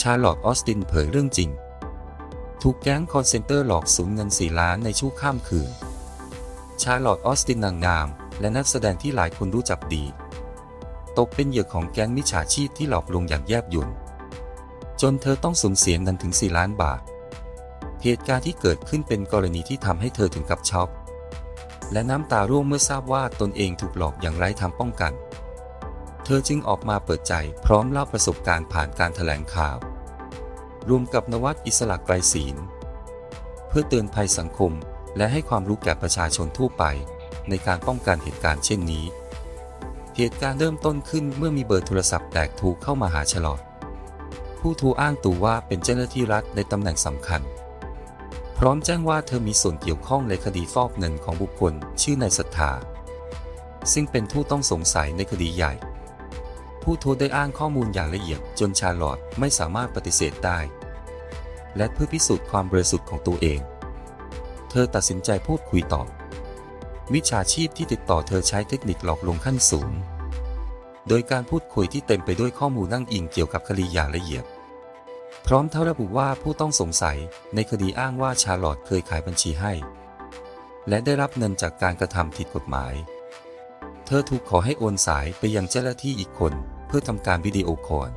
ชาร์ลอตออสตินเผยเรื่องจริง ถูกแก๊งคอนเซนเตอร์หลอกสูญเงิน 4 ล้านในช่วข้ามคืน ชาร์ลอตออสตินนางงาม และนักแสดงที่หลายคนรู้จักดี ตกเป็นเหยื่อของแก๊งมิจฉาชีพที่หลอกลวงอย่างแยบยลจนเธอต้องสูญเสียเงินถึง 4 ล้านบาท เหตุการณ์ที่เกิดขึ้นเป็นกรณีที่ทำให้เธอถึงกับช็อกและน้ำตาร่วงเมื่อทราบว่าตนเองถูกหลอกอย่างไร้ทางป้องกัน เธอจึงออกมาเปิดใจพร้อมเล่าประสบการณ์ผ่านการถแถลงข่าว รวมกับนวัดอิสระไกรศีล เพื่อเตือนภัยสังคมและให้ความรู้แก่ประชาชนทั่วไป ในการป้องกันเหตุการณ์เช่นนี้ เหตุการณ์เริ่มต้นขึ้นเมื่อมีเบอร์โทรศัพท์แตกถูกเข้ามาหาฉลอด ผู้ทรอ้างตัวว่าเป็นเจ้าหน้าที่รัฐในตำแหน่งสำคัญ พร้อมแจ้งว่าเธอมีส่วนเกี่ยวข้องในคดีฟอกเงินของบุคคลชื่อนายศรัทธาซึ่งเป็นผู้ต้องสงสัยในคดีใหญ่ ผู้โทรได้อ้างข้อมูลอย่างละเอียด จนชาร์ลอตไม่สามารถปฏิเสธได้ และเพื่อพิสูจน์ความบริสุทธิ์ของตัวเอง เธอตัดสินใจพูดคุยต่อ วิชาชีพที่ติดต่อเธอใช้เทคนิคหลอกลวงขั้นสูง โดยการพูดคุยที่เต็มไปด้วยข้อมูลนั่งอิงเกี่ยวกับคดีอย่างละเอียด พร้อมทั้งระบุว่าผู้ต้องสงสัยในคดีอ้างว่าชาร์ลอตเคยขายบัญชีให้ และได้รับเงินจากการกระทำผิดกฎหมายเธอถูกขอให้โอนสายไปยังเจ้าหน้าที่อีกคน เพื่อทำการวิดีโอคอล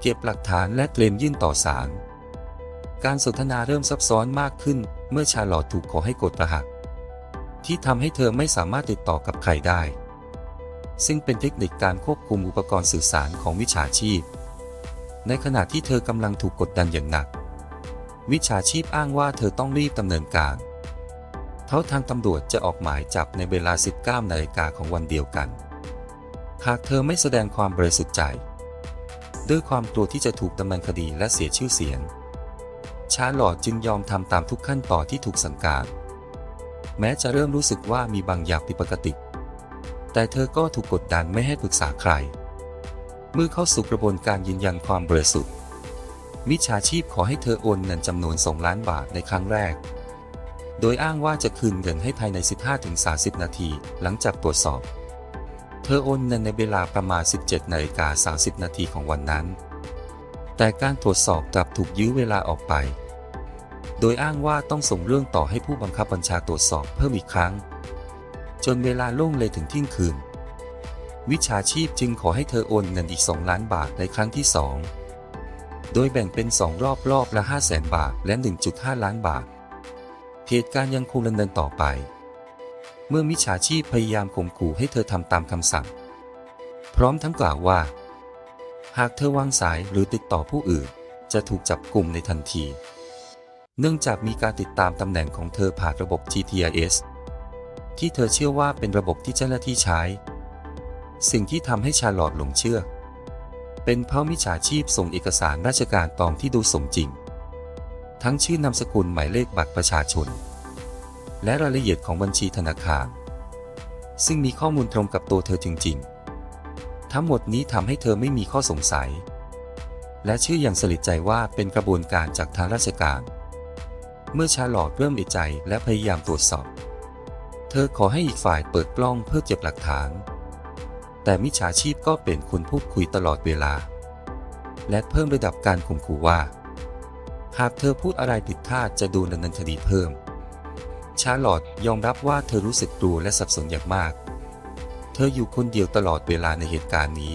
เก็บหลักฐานและเตรียมยื่นต่อศาลการสนทนาเริ่มซับซ้อนมากขึ้น เมื่อชาลอตถูกขอให้กดรหัส ที่ทำให้เธอไม่สามารถติดต่อกับใครได้ ซึ่งเป็นเทคนิคการควบคุมอุปกรณ์สื่อสารของวิชาชีพ ในขณะที่เธอกำลังถูกกดดันอย่างหนัก วิชาชีพอ้างว่าเธอต้องรีบดำเนินการเพราทางตำรวจจะออกหมายจับในเวลา 19นาฬิกาของวันเดียวกัน หากเธอไม่แสดงความบริสุทธิ์ใจ ด้วยความกลัวที่จะถูกดำเนินคดีและเสียชื่อเสียง ชาร์ลอตจึงยอมทำตามทุกขั้นตอนที่ถูกสั่งการ แม้จะเริ่มรู้สึกว่ามีบางอย่างผิดปกติ แต่เธอก็ถูกกดดันไม่ให้ปรึกษาใคร เมื่อเข้าสู่กระบวนการยืนยันความบริสุทธิ์มิจฉาชีพขอให้เธอโอนเงินจำนวน 2 ล้านบาทในครั้งแรก โดยอ้างว่าจะคืนเงินให้ภายใน 15-30 นาทีหลังจากตรวจสอบ เธอโอนเงินในเวลาประมาณ 17นาฬิกา30 นาทีของวันนั้น แต่การตรวจสอบกลับถูกยื้อเวลาออกไป โดยอ้างว่าต้องส่งเรื่องต่อให้ผู้บังคับบัญชาตรวจสอบเพิ่มอีกครั้ง จนเวลาล่วงเลยถึงเที่ยงคืน วิชาชีพจึงขอให้เธอโอนเงินอีก 2 ล้านบาทในครั้งที่ 2 โดยแบ่งเป็น 2 รอบรอบละ 5 0 0แสนบาทและ 1.5 ล้านบาทเหตุการณ์ยังคงดำเนินต่อไป เมื่อมิจฉาชีพพยายามข่มขู่ให้เธอทำตามคำสั่ง พร้อมทั้งกล่าวว่า หากเธอวางสายหรือติดต่อผู้อื่น จะถูกจับกลุ่มในทันที เนื่องจากมีการติดตามตำแหน่งของเธอผ่านระบบ GTIS ที่เธอเชื่อว่าเป็นระบบที่เจ้าหน้าที่ใช้ สิ่งที่ทำให้ชาร์ลอตหลงเชื่อ เป็นเพราะมิจฉาชีพส่งเอกสารราชการปลอมที่ดูสมจริง ทั้งชื่อนามสกุลหมายเลขบัตรประชาชน และรายละเอียดของบัญชีธนาคาร ซึ่งมีข้อมูลตรงกับตัวเธอจริง ๆ ทั้งหมดนี้ทำให้เธอไม่มีข้อสงสัย และเชื่ออย่างสนิทใจว่าเป็นกระบวนการจากทางราชการ เมื่อชาลอตเริ่มเอะใจและพยายามตรวจสอบ เธอขอให้อีกฝ่ายเปิดกล้องเพื่อเก็บหลักฐาน แต่มิจฉาชีพก็เป็นคนพูดคุยตลอดเวลา และเพิ่มระดับการข่มขู่ว่า หากเธอพูดอะไรผิดพลาดจะดนดำเนินคดีเพิ่ม ชาร์ลอตยอมรับว่าเธอรู้สึกกลัวและสับสนอย่างมาก เธออยู่คนเดียวตลอดเวลาในเหตุการณ์นี้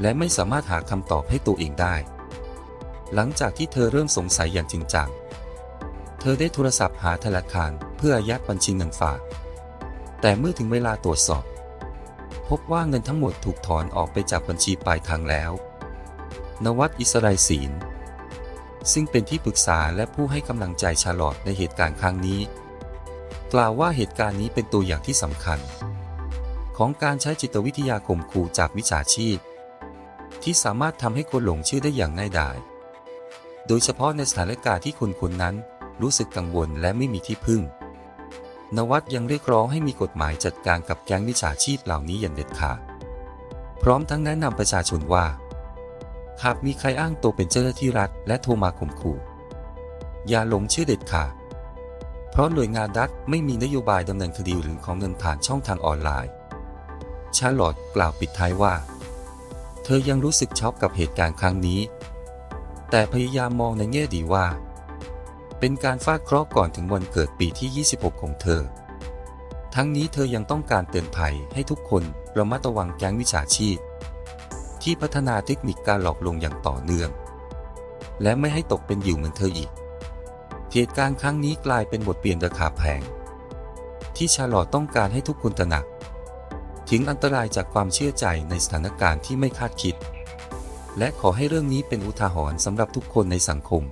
และไม่สามารถหาคำตอบให้ตัวเองได้ หลังจากที่เธอเริ่มสงสัยอย่างจริงจัง เธอได้โทรศัพท์หาธนาคารเพื่ออายัดบัญชีเงินฝาก แต่เมื่อถึงเวลาตรวจสอบ พบว่าเงินทั้งหมดถูกถอนออกไปจากบัญชีปลายทางแล้ว นวัดอิสราเอลศีลซึ่งเป็นที่ปรึกษาและผู้ให้กำลังใจชาร์ลอตในเหตุการณ์ครั้งนี้ กล่าวว่าเหตุการณ์นี้เป็นตัวอย่างที่สำคัญ ของการใช้จิตวิทยาข่มขู่จากวิชาชีพ ที่สามารถทำให้คนหลงเชื่อได้อย่างง่ายดาย โดยเฉพาะในสถานการณ์ที่คนคนนั้นรู้สึกกังวลและไม่มีที่พึ่ง นวัดยังเรียกร้องให้มีกฎหมายจัดการกับแก๊งมิจฉาชีพเหล่านี้อย่างเด็ดขาด พร้อมทั้งแนะนำประชาชนว่า หากมีใครอ้างตัวเป็นเจ้าหน้าที่รัฐและโทรมาข่มขู่ อย่าหลงเชื่อเด็ดขาด เพราะหน่วยงานรัฐไม่มีนโยบายดำเนินคดีหรือของเงินผ่านช่องทางออนไลน์ ชาร์ลอตกล่าวปิดท้ายว่า เธอยังรู้สึกช็อกกับเหตุการณ์ครั้งนี้ แต่พยายามมองในแง่ดีว่า เป็นการฟาดเคราะห์ก่อนถึงวันเกิดปีที่ 26 ของเธอ ทั้งนี้เธอยังต้องการเตือนภัยให้ทุกคนระมัดระวังแก๊งวิชาชีพ ที่พัฒนาเทคนิคการหลอกลวงอย่างต่อเนื่อง และไม่ให้ตกเป็นเหยื่อเหมือนเธออีก เหตุการณ์ครั้งนี้กลายเป็นบทเปลี่ยนราคาแพง ที่ชาลอตต้องการให้ทุกคนตระหนัก ถึงอันตรายจากความเชื่อใจในสถานการณ์ที่ไม่คาดคิด และขอให้เรื่องนี้เป็นอุทาหรณ์สำหรับทุกคนในสังคม